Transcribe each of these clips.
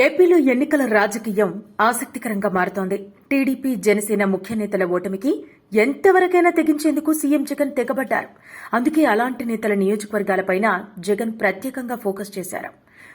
ఏపీలో ఎన్నికల రాజకీయం ఆసక్తికరంగా మారుతోంది. టీడీపీ జనసేన ముఖ్య నేతల ఓటమికి ఎంతవరకైనా తెగించేందుకు సీఎం జగన్ తెగబడ్డారు. అందుకే అలాంటి నేతల నియోజకవర్గాలపైన జగన్ ప్రత్యేకంగా ఫోకస్ చేశారు.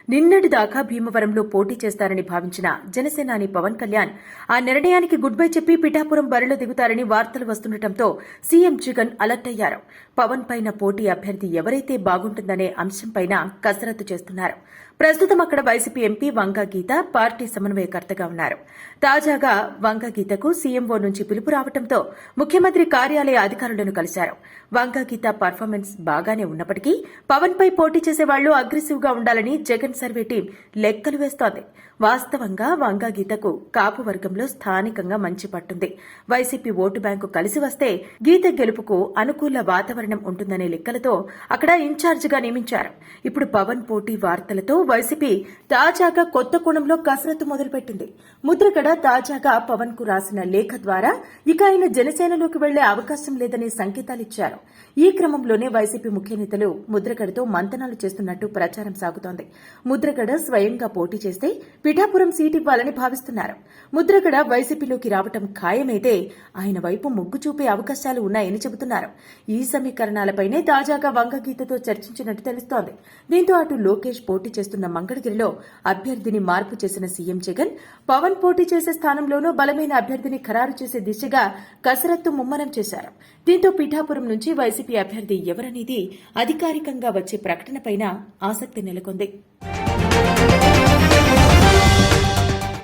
నిన్నటి దాకా భీమవరంలో పోటీ చేస్తారని భావించిన జనసేనాని పవన్ కళ్యాణ్ ఆ నిర్ణయానికి గుడ్ బై చెప్పి పిఠాపురం బరిలో దిగుతారని వార్తలు వస్తుండటంతో సీఎం జగన్ అలర్ట్ అయ్యారు. పవన్ పైన పోటీ అభ్యర్థి ఎవరైతే బాగుంటుందనే అంశంపైన కసరత్తు చేస్తున్నారు. ప్రస్తుతం అక్కడ YCP MP Vanga Geetha party సమన్వయకర్తగా ఉన్నారు. తాజాగా వంగా గీతకు సీఎంఓ నుంచి పిలుపు రావడంతో ముఖ్యమంత్రి కార్యాలయ అధికారులను కలిశారు. వంగా గీత పర్ఫార్మెన్స్ బాగానే ఉన్నప్పటికీ పవన్ పై పోటీ చేసే వాళ్ళు అగ్రెసివ్గా ఉండాలని జగన్ సర్వే టీం లెక్కలు వేస్తోంది. వాస్తవంగా వంగా గీతకు కాపు వర్గంలో స్థానికంగా మంచి పట్టుంది. వైసీపీ ఓటు బ్యాంకు కలిసి వస్తే గీత గెలుపుకు అనుకూల వాతావరణం ఉంటుందనే లెక్కలతో అక్కడ ఇన్ఛార్జిగా నియమించారు. ఇప్పుడు పవన్ పోటీ వార్తలతో వైసీపీ తాజాగా కొత్త కోణంలో కసరత్తు మొదలుపెట్టింది. ముద్రగడ తాజాగా పవన్కు రాసిన లేఖ ద్వారా ఇక ఆయన జనసేనలోకి వెళ్ళే అవకాశం లేదనే సంకేతాలిచ్చారు ఈ క్రమంలోనే వైసీపీ ముఖ్య నేతలు ముద్రగడతో మంతనాలు చేస్తున్నట్టు ప్రచారం సాగుతోంది. ముద్రగడ స్వయంగా పోటీ చేస్తే పిఠాపురం సీట్ ఇవ్వాలని భావిస్తున్నారు. ముద్రగడ వైసీపీలోకి రావటం ఖాయమైతే ఆయన వైపు మొగ్గు చూపే అవకాశాలు ఉన్నాయని చెబుతున్నారు. ఈ సమీకరణాలపైనే తాజాగా వంగగీతతో చర్చించినట్టు తెలుస్తోంది. దీంతో అటు లోకేష్ పోటీ చేస్తున్న మంగళగిరిలో అభ్యర్థిని మార్పు చేసిన సీఎం జగన్ పవన్ పోటీ చేసే స్థానంలోనూ బలమైన అభ్యర్థిని ఖరారు చేసే దిశగా కసరత్తు ముమ్మరం చేశారు. దీంతో పిఠాపురం నుంచి వైసీపీ అభ్యర్థి ఎవరనేది అధికారికంగా వచ్చే ప్రకటనపైన ఆసక్తి నెలకొంది.